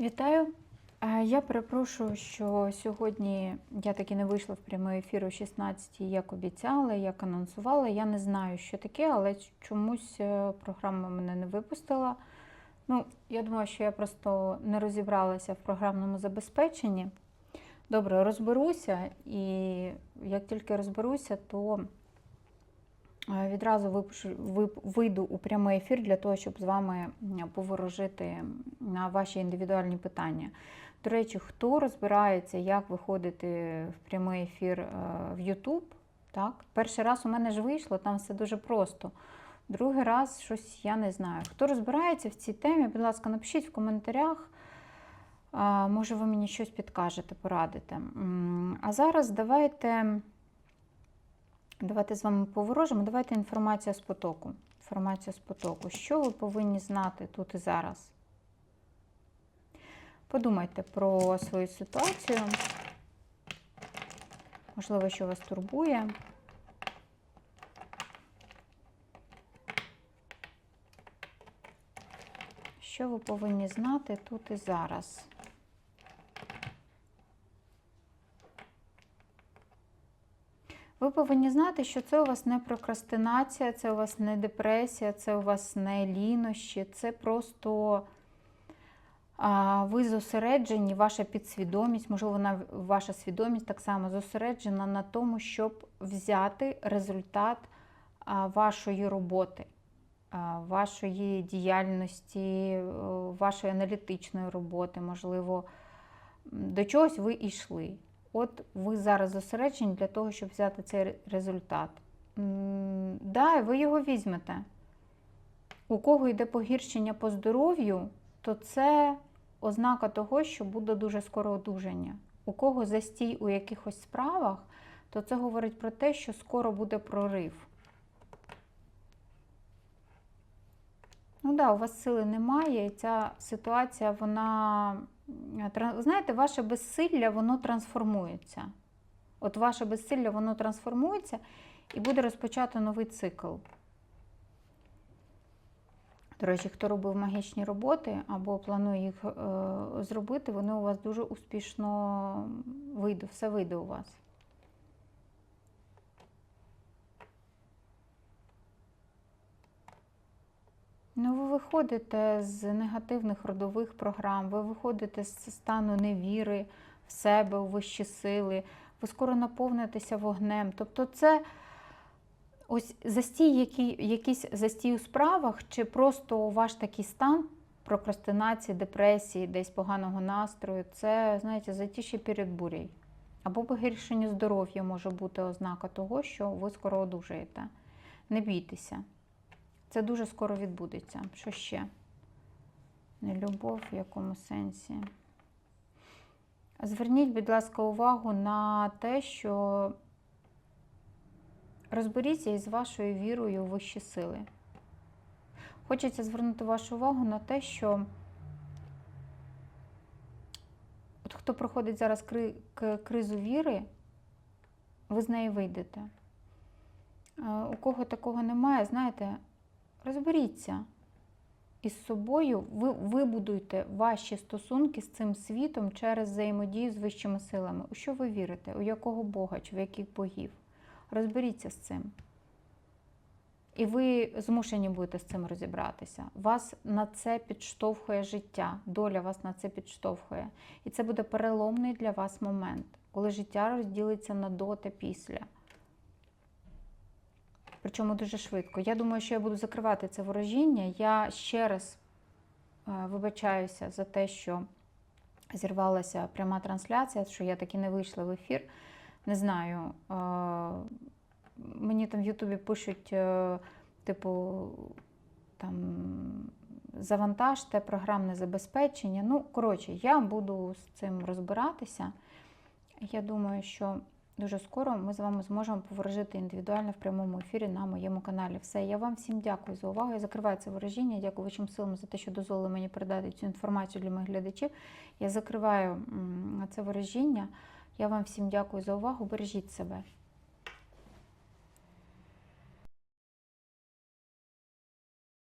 Вітаю! Е, Я перепрошую, що сьогодні я таки не вийшла в прямий ефір о 16 як обіцяла, як анонсувала. Я не знаю, що таке, але чомусь е, програма мене не випустила. Ну, я думаю, що я просто не розібралася в програмному забезпеченні. Добре, розберуся, і як тільки розберуся, то відразу випушу, вийду у прямий ефір для того, щоб з вами поворожити на ваші індивідуальні питання. До речі, хто розбирається, як виходити в прямий ефір е, в YouTube, так? Перший раз у мене ж вийшло, там все дуже просто. Другий раз щось я не знаю. Хто розбирається в цій темі, будь ласка, напишіть в коментарях. Може, ви мені щось підкажете, порадите. А зараз давайте, давайте з вами поворожимо. Давайте інформація з потоку. Інформація з потоку. Що ви повинні знати тут і зараз? Подумайте про свою ситуацію. Можливо, що вас турбує. Що ви повинні знати тут і зараз? Ви повинні знати, що це у вас не прокрастинація, це у вас не депресія, це у вас не лінощі, це просто а, ви зосереджені, ваша підсвідомість, можливо, ваша свідомість так само зосереджена на тому, щоб взяти результат вашої роботи, вашої діяльності, вашої аналітичної роботи, можливо, до чогось ви йшли. От ви зараз зосереджені для того, щоб взяти цей результат. Да, ви його візьмете. У кого йде погіршення по здоров'ю, то це ознака того, що буде дуже скоро одужання. У кого застій у якихось справах, то це говорить про те, що скоро буде прорив. Ну так, да, у вас сили немає, і ця ситуація, вона. Тра- Знаєте, ваше безсилля, воно трансформується. От ваше безсилля, воно трансформується і буде розпочато новий цикл. До речі, хто робив магічні роботи або планує їх е, зробити, вони у вас дуже успішно вийде, все вийде у вас. Ну, ви виходите з негативних родових програм, ви виходите з стану невіри в себе, у вищі сили, ви скоро наповнитеся вогнем. Тобто, це ось застій, який, якийсь застій у справах, чи просто ваш такий стан прокрастинації, депресії, десь поганого настрою, це, знаєте, затіші перед бурею. Або погіршення здоров'я може бути ознака того, що ви скоро одужаєте. Не бійтеся. Це дуже скоро відбудеться. Що ще? Нелюбов в якому сенсі? Зверніть, будь ласка, увагу на те, що розберіться із вашою вірою у вищі сили. Хочеться звернути вашу увагу на те, що от хто проходить зараз кри- кризу віри, ви з неї вийдете. Е, У кого такого немає, знаєте, розберіться із собою, ви вибудуйте ваші стосунки з цим світом через взаємодію з вищими силами. У що ви вірите? У якого Бога чи в яких богів? Розберіться з цим. І ви змушені будете з цим розібратися. Вас на це підштовхує життя, доля вас на це підштовхує. І це буде переломний для вас момент, коли життя розділиться на до та після. Причому дуже швидко. Я думаю, що я буду закривати це ворожіння. Я ще раз е, вибачаюся за те, що зірвалася пряма трансляція, що я таки не вийшла в ефір. Не знаю. е, Мені там в Ютубі пишуть, е, типу, там завантажте програмне забезпечення. Ну, коротше, я буду з цим розбиратися. Я думаю, що дуже скоро ми з вами зможемо поворожити індивідуально в прямому ефірі на моєму каналі. Все, я вам всім дякую за увагу. Я закриваю це ворожіння. Дякую вашим силам за те, що дозволили мені передати цю інформацію для моїх глядачів. Я закриваю це ворожіння. Я вам всім дякую за увагу. Бережіть себе.